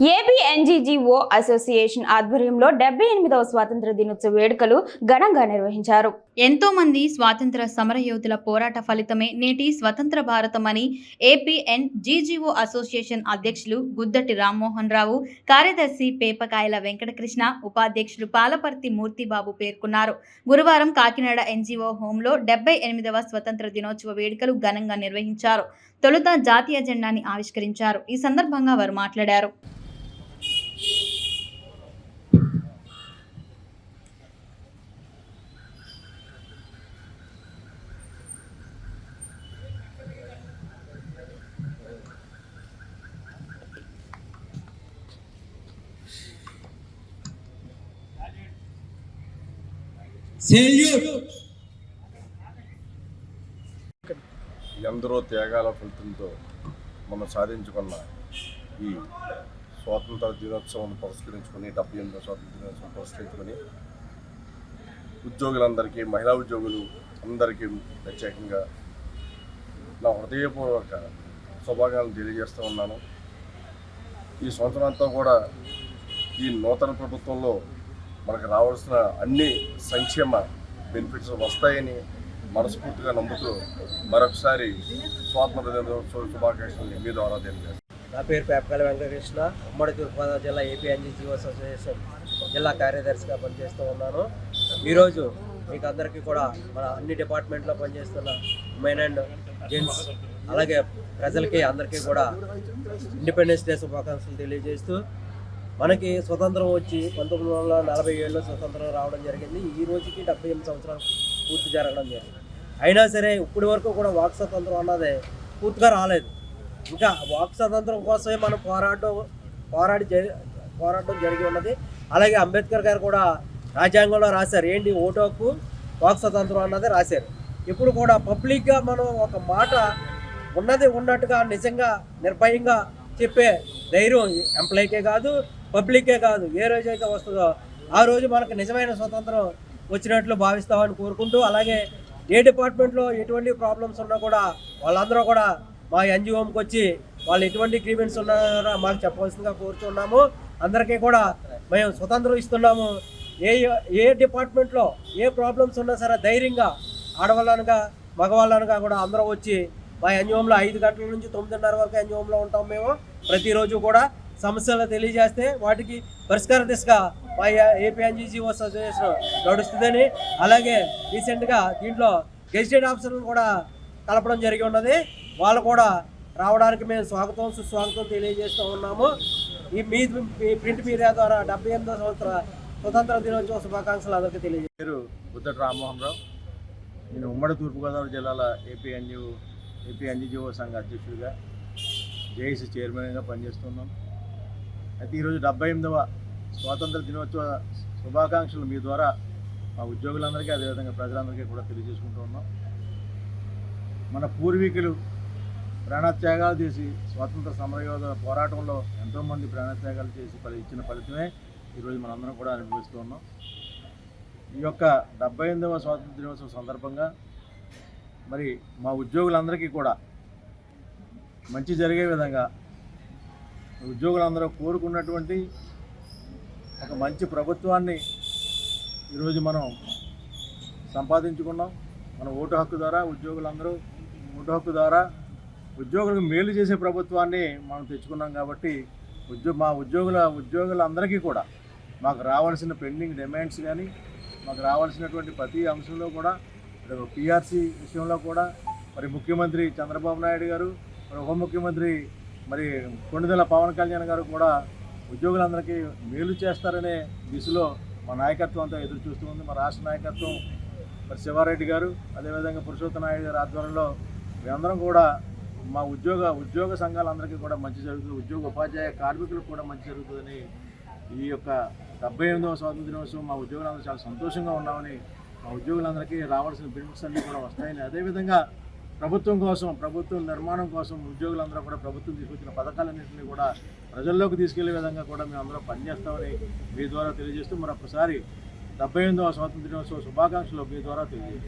AP NGGO association ఆధ్వర్యంలో డెబ్బై ఎనిమిదవ స్వాతంత్ర దినోత్సవ వేడుకలు ఘనంగా నిర్వహించారు. ఎంతో మంది స్వాతంత్ర సమరయోధుల పోరాట ఫలితమే నేటి స్వతంత్ర భారతం అని ఏపీఎన్ జీజీఓ అసోసియేషన్ అధ్యక్షులు గుద్దటి రామ్మోహన్ రావు కార్యదర్శి పేపకాయల వెంకటకృష్ణ ఉపాధ్యక్షులు పాలపర్తి మూర్తిబాబు పేర్కొన్నారు. గురువారం కాకినాడ ఎన్జీఓ హోంలో డెబ్బై ఎనిమిదవ స్వతంత్ర దినోత్సవ వేడుకలు ఘనంగా నిర్వహించారు. తొలుత జాతీయ జెండాని ఆవిష్కరించారు. ఈ సందర్భంగా వారు మాట్లాడారు. ఎందరో త్యాగాల ఫలితంతో మనం సాధించుకున్న ఈ స్వాతంత్ర దినోత్సవం పురస్కరించుకొని డెబ్బై ఎనిమిదో స్వాతంత్ర దినోత్సవం పురస్కరించుకొని ఉద్యోగులందరికీ మహిళా ఉద్యోగులు అందరికీ ప్రత్యేకంగా నా హృదయపూర్వక శుభాకాంక్షలు తెలియజేస్తూ ఉన్నాను. ఈ సంవత్సరం అంతా కూడా ఈ నూతన ప్రభుత్వంలో మనకు రావాల్సిన అన్ని సంక్షేమ బెనిఫిట్స్ వస్తాయని మనస్ఫూర్తిగా నమ్ముతూ మరొకసారి స్వాతంత్ర దినోత్సవ శుభాకాంక్షలు మీ ద్వారా తెలియజేస్తాను నా పేరు పేపకాల వెంకటకృష్ణ. ఉమ్మడి తూర్పుగోదావరి జిల్లా ఏపీ ఎన్జీజీఓ అసోసియేషన్ జిల్లా కార్యదర్శిగా పనిచేస్తూ ఉన్నాను. ఈరోజు మీకు అందరికీ కూడా మన అన్ని డిపార్ట్మెంట్లో పనిచేస్తున్న ఉమెన్ అండ్ జెంట్స్ అలాగే ప్రజలకి అందరికీ కూడా ఇండిపెండెన్స్ డే శుభాకాంక్షలు తెలియజేస్తూ మనకి స్వతంత్రం వచ్చి పంతొమ్మిది వందల నలభై ఏడులో స్వతంత్రం రావడం జరిగింది. ఈ రోజుకి డెబ్బై ఎనిమిది సంవత్సరాలు పూర్తి జరగడం జరిగింది. అయినా సరే ఇప్పటి వరకు కూడా వాక్ స్వతంత్రం అన్నది పూర్తిగా రాలేదు. ఇంకా వాక్ స్వతంత్రం కోసమే మనం పోరాటం పోరాడి పోరాటం జరిగి ఉన్నది. అలాగే అంబేద్కర్ గారు కూడా రాజ్యాంగంలో రాశారు. ఏంటి? ఓటోకు వాక్ స్వతంత్రం అన్నది రాశారు. ఇప్పుడు కూడా పబ్లిక్గా మనం ఒక మాట ఉన్నది ఉన్నట్టుగా నిజంగా నిర్భయంగా చెప్పే ధైర్యం ఎంప్లాయీకే కాదు పబ్లిక్కే కాదు ఏ రోజైతే వస్తుందో ఆ రోజు మనకు నిజమైన స్వతంత్రం వచ్చినట్లు భావిస్తామని కోరుకుంటూ అలాగే ఏ డిపార్ట్మెంట్లో ఎటువంటి ప్రాబ్లమ్స్ ఉన్నా కూడా వాళ్ళందరూ కూడా మా ఎన్జిఓకి వచ్చి వాళ్ళు ఎటువంటి గ్రీవెన్స్ ఉన్నారో మాకు చెప్పవలసిందిగా కోరుతున్నాము అందరికీ కూడా మేము స్వతంత్రం ఇస్తున్నాము. ఏ ఏ డిపార్ట్మెంట్లో ఏ ప్రాబ్లమ్స్ ఉన్నా సరే ధైర్యంగా ఆడవాళ్ళనుగా మగవాళ్ళనుగా కూడా అందరూ వచ్చి మా ఎన్జిఓంలో ఐదు గంటల నుంచి తొమ్మిదిన్నర వరకు ఎన్జిఓంలో ఉంటాం మేము. ప్రతిరోజు కూడా సమస్యలు తెలియజేస్తే వాటికి పరిష్కార దిశగా మా ఏపీ ఎన్జీజీఓ అసోసియేషన్ నడుస్తుందని అలాగే రీసెంట్గా దీంట్లో గెజిటెడ్ ఆఫీసర్లను కూడా కలపడం జరిగి ఉన్నది. వాళ్ళు కూడా రావడానికి మేము స్వాగతం సుస్వాగతం తెలియజేస్తూ ఉన్నాము. ఈ మీ ప్రింట్ మీడియా ద్వారా డెబ్బై ఎనిమిదో సంవత్సర స్వతంత్ర దినోత్సవ శుభాకాంక్షలు అందరికీ తెలియజేస్తాను పేరు బుద్ధటి రామ్మోహన్ రావు నేను ఉమ్మడి తూర్పుగోదావరి జిల్లాల ఏపీ ఎన్యూ ఏపీ ఎన్జిఓ సంఘ అధ్యక్షుడిగా జేఏసీ చైర్మన్గా పనిచేస్తున్నాను అయితే ఈరోజు డెబ్బై ఎనిమిదవ స్వాతంత్ర దినోత్సవ శుభాకాంక్షలు మీ ద్వారా మా ఉద్యోగులందరికీ అదేవిధంగా ప్రజలందరికీ కూడా తెలియజేసుకుంటూ ఉన్నాం. మన పూర్వీకులు ప్రాణత్యాగాలు చేసి స్వాతంత్ర సమరయోధ పోరాటంలో ఎంతోమంది ప్రాణత్యాగాలు చేసి ఫలి ఇచ్చిన ఫలితమే ఈరోజు మనందరం కూడా అనుభవిస్తూ ఉన్నాం. ఈ యొక్క డెబ్బై ఎనిమిదవ స్వాతంత్ర దినోత్సవం సందర్భంగా మరి మా ఉద్యోగులందరికీ కూడా మంచి జరిగే విధంగా ఉద్యోగులందరూ కోరుకున్నటువంటి ఒక మంచి ప్రభుత్వాన్ని ఈరోజు మనం సంపాదించుకున్నాం. మన ఓటు హక్కు ద్వారా ఉద్యోగులందరూ ఓటు హక్కు ద్వారా ఉద్యోగులకు మేలు చేసే ప్రభుత్వాన్ని మనం తెచ్చుకున్నాం కాబట్టి ఉద్యో మా ఉద్యోగుల ఉద్యోగులందరికీ కూడా మాకు రావాల్సిన పెండింగ్ డిమాండ్స్ కానీ మాకు రావాల్సినటువంటి ప్రతి అంశంలో కూడా పిఆర్సీ విషయంలో కూడా మరి ముఖ్యమంత్రి చంద్రబాబు నాయుడు గారు మరి ఉప ముఖ్యమంత్రి మరి కొండదల పవన్ కళ్యాణ్ గారు కూడా ఉద్యోగులందరికీ మేలు చేస్తారనే దిశలో మా నాయకత్వం అంతా ఎదురు చూస్తూ ఉంది. మా రాష్ట్ర నాయకత్వం మరి శివారెడ్డి గారు అదేవిధంగా పురుషోత్తమ నాయుడు గారి ఆధ్వర్యంలో మేమందరం కూడా మా ఉద్యోగ ఉద్యోగ సంఘాలందరికీ కూడా మంచి జరుగుతుంది. ఉద్యోగ ఉపాధ్యాయ కార్మికులకు కూడా మంచి జరుగుతుందని ఈ యొక్క డెబ్బై ఎనిమిదవ స్వాతంత్ర దినోత్సవం మా ఉద్యోగులందరూ చాలా సంతోషంగా ఉన్నామని మా ఉద్యోగులందరికీ రావాల్సిన బెనిఫిట్స్ అన్నీ కూడా వస్తాయని అదేవిధంగా ప్రభుత్వం కోసం ప్రభుత్వం నిర్మాణం కోసం ఉద్యోగులందరూ కూడా ప్రభుత్వం తీసుకొచ్చిన పథకాలన్నింటినీ కూడా ప్రజల్లోకి తీసుకెళ్ళే విధంగా కూడా మేము అందరం పనిచేస్తామని మీ ద్వారా తెలియజేస్తూ మరొకసారి డెబ్బై ఎనిమిదవ స్వాతంత్ర దినోత్సవ శుభాకాంక్షలు మీ ద్వారా తెలియజేస్తాం